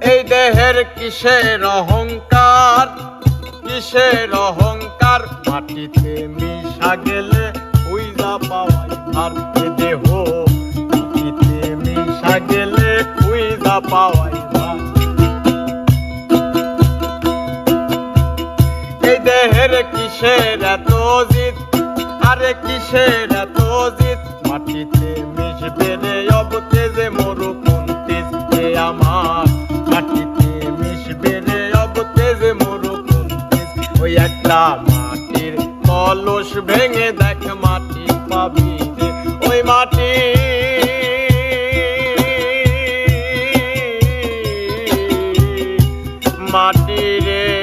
এই দেহের কিসের অহংকার? কিসের অহংকার? মাটিতে মিশা গেলে উইজা পাওয়াই আর দেহ। মাটিতে মিশা গেলে উইজা পাওয়াই এই দেহের কিসের এত জিত আরে কিসের এত জিত মাটিতে মিশবে রে অবতেজে মরু কোন তেজ আমার। তা মাটির কলস ভেঙে দেখ মাটি পাবি ওই মাটি। মাটি রে